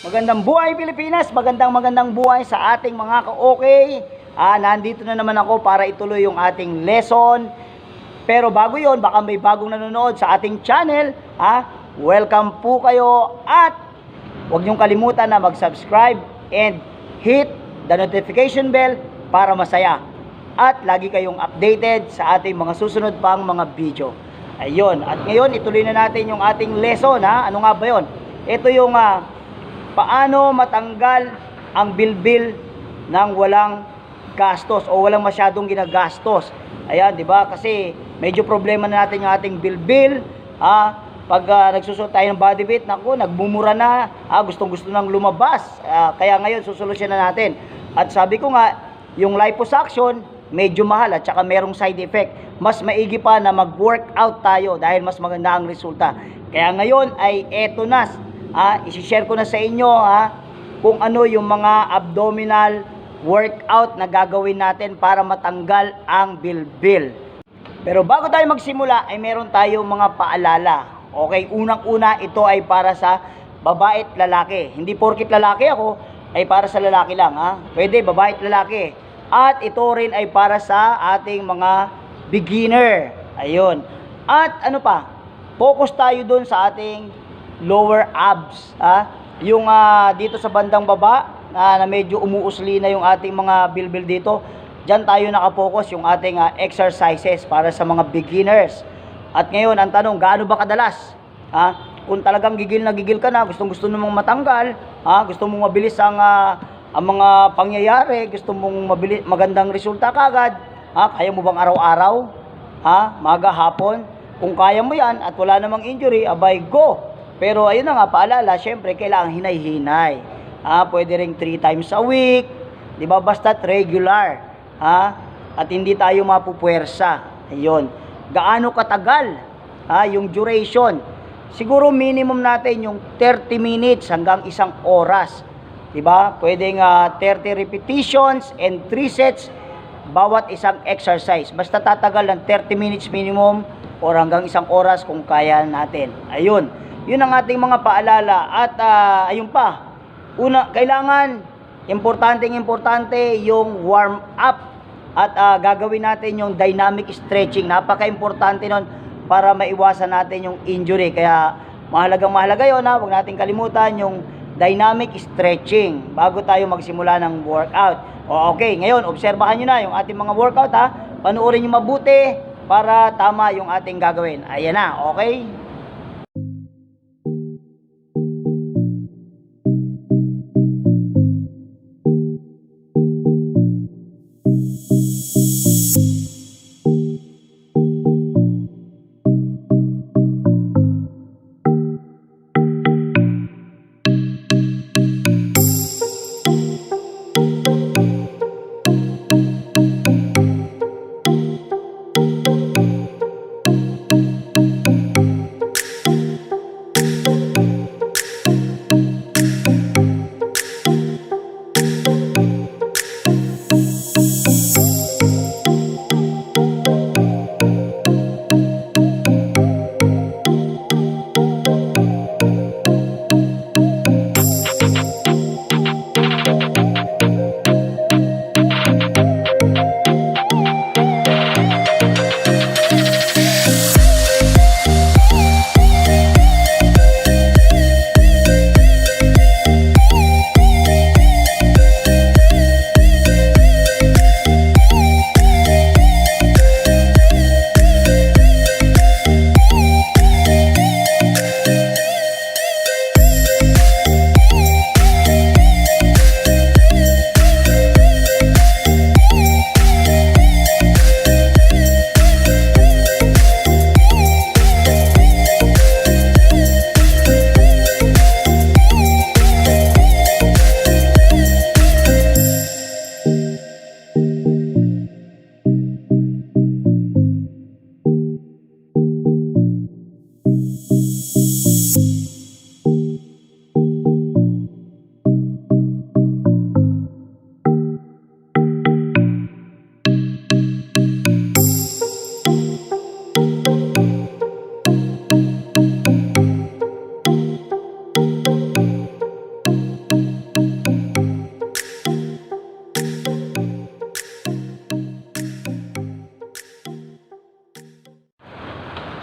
Magandang buhay Pilipinas, magandang magandang buhay sa ating mga ka-okay. Ah, nandito na naman ako para ituloy yung ating lesson. Pero bago yon, baka may bagong nanonood sa ating channel. Ah, welcome po kayo at huwag niyong kalimutan na mag-subscribe and hit the notification bell para masaya. At lagi kayong updated sa ating mga susunod pang mga video. Ayun, at ngayon ituloy na natin yung ating lesson ha. Ano nga ba yon? Ito yung ah, paano matanggal ang bilbil ng walang gastos o walang masyadong ginagastos. Ayan, 'di ba? Kasi medyo problema na natin yung ating bilbil, ha? Pag ah, nagsusuot tayo ng body bit, naku, nagmumura na, ah, gustong-gusto nang lumabas. Ah, kaya ngayon susolusyonan natin. At sabi ko nga, yung liposuction medyo mahal at saka merong side effect. Mas maigi pa na mag-workout tayo dahil mas maganda ang resulta. Kaya ngayon ay eto na, ah, isi-share ko na sa inyo ha, kung ano yung mga abdominal workout na gagawin natin para matanggal ang bilbil. Pero bago tayo magsimula ay meron tayong mga paalala. Okay, unang-una ito ay para sa babae at lalaki. Hindi porkit lalaki ako ay para sa lalaki lang ha. Pwede babae at lalaki. At ito rin ay para sa ating mga beginner. Ayun. At ano pa? Focus tayo doon sa ating lower abs, ha? Yung ah, dito sa bandang baba na, na medyo umuusli na yung ating mga bilbil dito. Diyan tayo nakapokus yung ating ah, exercises para sa mga beginners. At ngayon, ang tanong, gaano ba kadalas? Ha? Kung talagang gigil na gigil ka na, gustong gusto mong matanggal, ha? gusto mong mabilis ang, ah, ang mga pangyayari, gusto mong mabili, magandang resulta kagad, ha? kaya mo bang araw-araw? Ha? Maga, hapon? Kung kaya mo yan at wala namang injury, abay, go! Pero ayun na nga, paalala, syempre, kailangan hinay-hinay. Ha? Pwede ring 3 times a week, di ba? Basta't regular. Ha? At hindi tayo mapupwersa. Ayun. Gaano katagal ha, yung duration? Siguro minimum natin yung 30 minutes hanggang isang oras. 'Di ba? Pwedeng ah, 30 repetitions and 3 sets bawat isang exercise. Basta tatagal ng 30 minutes minimum or hanggang isang oras kung kaya natin. Ayun. Yun ang ating mga paalala. At ah, ayun pa. Una, kailangan importanteng importante yung warm up at ah, gagawin natin yung dynamic stretching. Napaka-importante nun para maiwasan natin yung injury. Kaya mahalagang mahalaga yun ha. Huwag natin kalimutan yung dynamic stretching bago tayo magsimula ng workout. O okay, ngayon obserbahan nyo na yung ating mga workout ha. Panuorin nyo mabuti para tama yung ating gagawin. Ayan na, okay?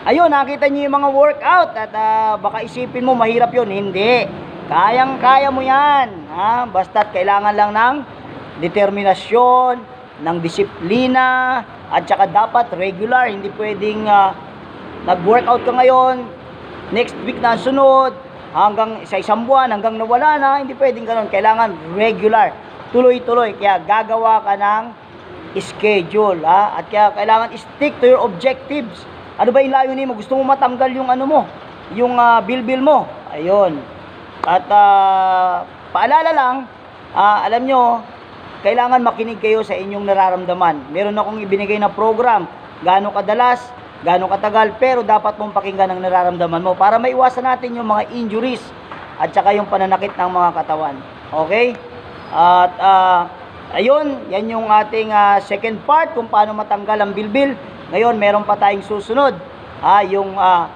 Ayun, nakita niyo yung mga workout at ah, baka isipin mo mahirap yun. Hindi. Kayang-kaya mo yan. Ha? Basta't kailangan lang ng determinasyon, ng disiplina, at saka dapat regular. Hindi pwedeng ah, nag-workout ka ngayon, next week na sunod, hanggang sa isang buwan, hanggang nawala na, hindi pwedeng ganun. Kailangan regular, tuloy-tuloy. Kaya gagawa ka ng schedule, ha? At kaya kailangan stick to your objectives. Ano ba yung layunin mo? Gusto mo matanggal yung ano mo, yung ah, bill-bill mo. Ayun. At ah, paalala lang, ah, alam nyo, kailangan makinig kayo sa inyong nararamdaman. Meron akong ibinigay na program, gaano kadalas, gaano katagal, pero dapat mong pakinggan ang nararamdaman mo para maiwasan natin yung mga injuries at saka yung pananakit ng mga katawan. Okay? At ah, ayun, yan yung ating ah, second part kung paano matanggal ang bilbil. Ngayon, meron pa tayong susunod. Ah, yung ah,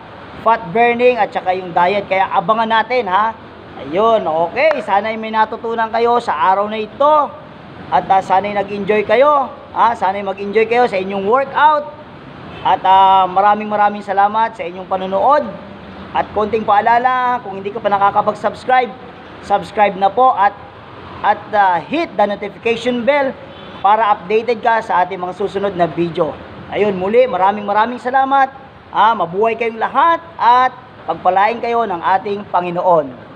fat burning at saka yung diet. Kaya abangan natin ha. Ayun, okay. Sana'y may natutunan kayo sa araw na ito. At uh, sana'y nag-enjoy kayo. Ha? Sana'y mag-enjoy kayo sa inyong workout. At ah, maraming maraming salamat sa inyong panonood. At konting paalala, kung hindi ka pa nakakapag-subscribe, subscribe na po at at ah, hit the notification bell para updated ka sa ating mga susunod na video. Ayun, muli, maraming maraming salamat. Ah, mabuhay kayong lahat at pagpalain kayo ng ating Panginoon.